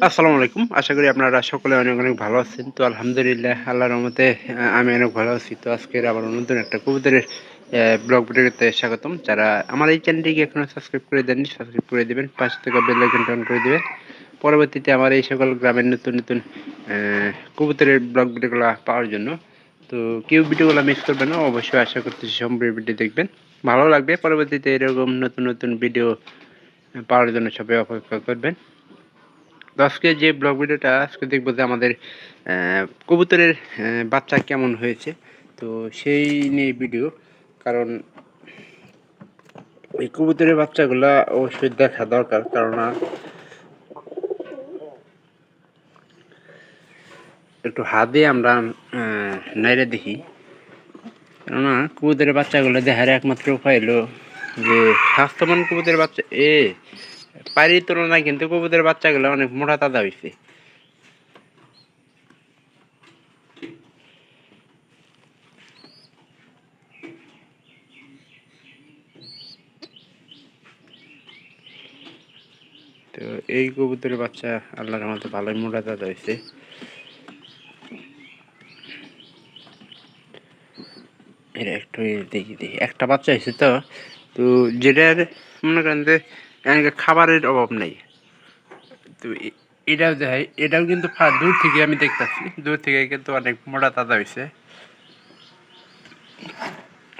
আসসালামু আলাইকুম। আশা করি আপনারা সকলে অনেক অনেক ভালো আছেন। তো আলহামদুলিল্লাহ আল্লাহ রহমতে আমি অনেক ভালো আছি। তো আজকের আবার নতুন একটা কবুতরের ব্লগ ভিডিওতে স্বাগতম। যারা আমার এই চ্যানেলটিকে এখনও সাবস্ক্রাইব করে দেননি, সাবস্ক্রাইব করে দিবেন পাঁচ থেকে বেল আইকনটা করে দিবেন। পরবর্তীতে আমার এই সকল গ্রামের নতুন নতুন কবুতরের ব্লগ ভিডিওগুলো পাওয়ার জন্য, তো কেউ ভিডিওগুলো মিস করবেন না, অবশ্যই আশা করতেছি সম্পূর্ণ ভিডিও দেখবেন। ভালো লাগবে, পরবর্তীতে এরকম নতুন নতুন ভিডিও পাওয়ার জন্য সবাই অপেক্ষা করবেন। তো আজকে যে ব্লগ ভিডিওটা আজকে দেখব যে আমাদের কবুতরের বাচ্চা কেমন হয়েছে। তো সেই নিয়ে ভিডিও কারণ এই কবুতরের বাচ্চাগুলা অবশ্যই দেখা দরকার, কারণ একটু হাত আমরা নাইরে দেখি। কেননা কবুতরের বাচ্চাগুলো দেখার একমাত্র উপায় হলো যে স্বাস্থ্যবান কবুতরের বাচ্চা, এ পারির তুলনায় কিন্তু কবুতরের বাচ্চাগুলো অনেক মোটা তাজা হয়েছে তো এই কবুতরের বাচ্চা আল্লাহর মতো ভালোই মোটা তাজা হয়েছে একটু দেখি দেখি। একটা বাচ্চা হয়েছে তো তো যেটার মনে করেন যে খাবারের অভাব নেই। তো এটাও দেখাই এটাও কিন্তু দূর থেকে আমি দেখতেছি। দূর থেকে কিন্তু অনেক মোটা তাজা হয়েছে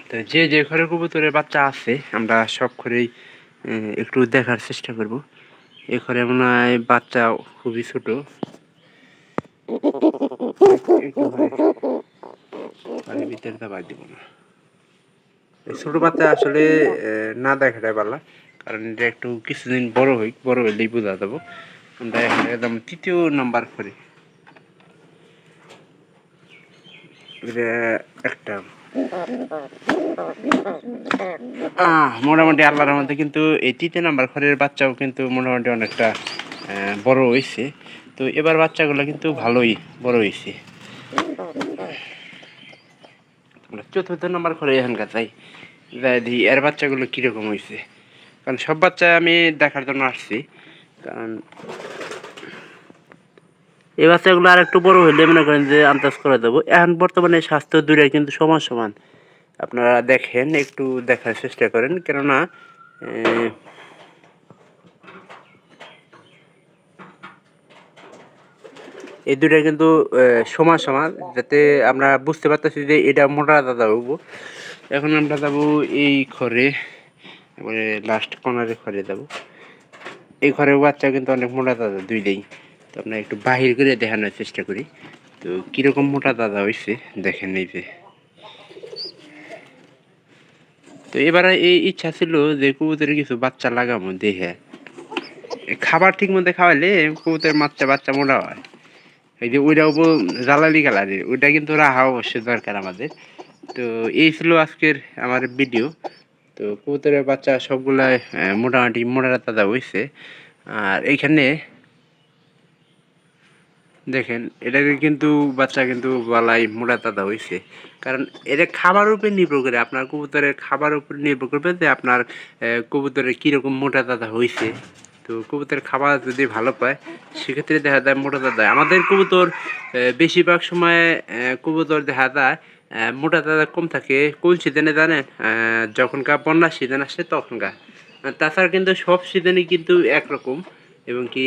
তো যে যে ঘরে কবুতরের বাচ্চা আছে, আমরা সব ঘরেই একটু দেখার চেষ্টা করব। এ ঘরে মনে হয় বাচ্চা খুবই ছোট। ছোট বাচ্চা আসলে না দেখাটাই ভালো। কারণ এটা একটু কিছুদিন বড় হই, বড় হইলেই বোঝা যাব। একদম তৃতীয় নাম্বার করে। একটা। মোটামুটি আল্লাহর মধ্যে কিন্তু এই তৃতীয় নাম্বার ঘরের বাচ্চাও কিন্তু মোটামুটি অনেকটা বড় হয়েছে তো এবার বাচ্চাগুলো কিন্তু ভালোই বড় হয়েছে চতুর্থ নাম্বার ঘরে এখানকার দেখি, এর বাচ্চাগুলো কীরকম হয়েছে কারণ সব বাচ্চা আমি দেখার জন্য আসছি। কারণ এই বাচ্চাগুলো আর একটু বড় হইলে মনে করেন যে আন্দাজ করে দেবো। এখন বর্তমানে স্বাস্থ্য দূরে কিন্তু সমান সমান। আপনারা দেখেন, একটু দেখার চেষ্টা করেন। কেননা এই দুটা কিন্তু সমান সমান। যাতে আমরা বুঝতে পারতেছি যে এটা মোটা দাদা হব এখন আমরা যাব এই ঘরে। লাস্ট কর্নারে ঘরে যাব। এই ঘরের বাচ্চা কিন্তু অনেক মোটা দাদা দুইটাই তো আমরা একটু বাহির করে দেখানোর চেষ্টা করি। তো কীরকম মোটা দাদা হয়েছে দেখেন এই যে। তো এবারে এই ইচ্ছা ছিল যে কবুতরের কিছু বাচ্চা লাগাবো দেখে খাবার ঠিক মতো খাওয়াইলে কবুতরের বাচ্চা বাচ্চা মোটা হয়। এই যে ওইটাও জ্বালালি কালারের, ওইটা কিন্তু রাখা অবশ্যই দরকার আমাদের। তো এই ছিল আজকের আমার ভিডিও তো কবুতরের বাচ্চা সবগুলাই মোটামুটি মোটা তাজা হয়েছে আর এইখানে দেখেন, এটাকে কিন্তু বাচ্চা কিন্তু গলায় মোটা তাজা হয়েছে কারণ এটা খাবার উপর নির্ভর করে, আপনার কবুতরের খাবার উপর নির্ভর করবে যে আপনার কবুতরের কীরকম মোটা তাজা হয়েছে তো কবুতরের খাবার যদি ভালো পায়, সেক্ষেত্রে দেখা যায় মোটা তাজা আমাদের কবুতর বেশিরভাগ সময় কবুতর দেখা যায় মোটা তাজা কম থাকে, কোন সিজনে জানেন? যখনকার বন্যার সিজন আসে তখনকার তাছাড়া কিন্তু সব সিজনই কিন্তু একরকম, এবং কি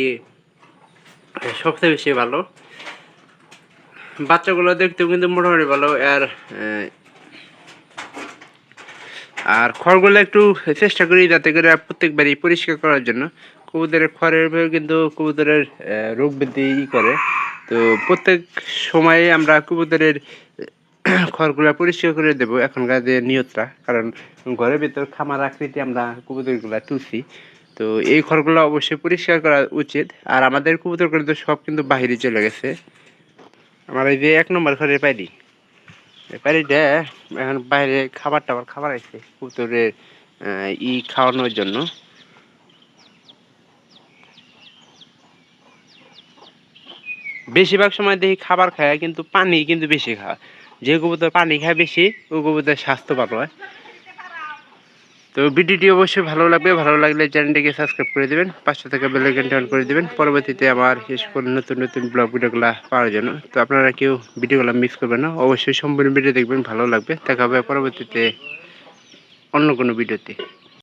সবচেয়ে বেশি ভালো। বাচ্চাগুলো দেখতেও কিন্তু মোটামুটি ভালো, আর আর খড়গুলো একটু চেষ্টা করি যাতে করে প্রত্যেকবারই পরিষ্কার করার জন্য। কবুতরের খড়ের কিন্তু কবুতরের রোগ বৃদ্ধি ই করে। তো প্রত্যেক সময়ে আমরা কবুতরের খড়গুলো পরিষ্কার করে দেবো এখনকার যে নিয়তটা। কারণ ঘরের ভিতর খামার আকৃতি আমরা কবুতরগুলা তুলছি। তো এই ঘরগুলো অবশ্যই পরিষ্কার করা উচিত। আর আমাদের কবুতর কিন্তু সব কিন্তু বাহিরে চলে গেছে। আমার এই যে এক নম্বর ঘরের পাইরি। পাইরিটা এখন বাইরে খাবার টাবার খাবার আছে কবুতরের ই খাওয়ানোর জন্য। বেশিরভাগ সময় দেখি খাবার খায়, কিন্তু পানি কিন্তু বেশি খায়। যে কবুতর পানি খায় বেশি ওই কবুতর স্বাস্থ্য ভালো হয়। তো ভিডিওটি অবশ্যই ভালো লাগবে, ভালো লাগলে চ্যানেলটিকে সাবস্ক্রাইব করে দেবেন পাঁচশো টাকা বেল আইকনটি অন করে দেবেন। পরবর্তীতে আমার এই সকল নতুন নতুন ব্লগ, ভিডিওগুলো পাওয়ার জন্য। তো আপনারা কেউ ভিডিওগুলো মিস করবেন না, অবশ্যই সম্পূর্ণ ভিডিও দেখবেন, ভালো লাগবে। দেখা হবে পরবর্তীতে অন্য কোনো ভিডিওতে।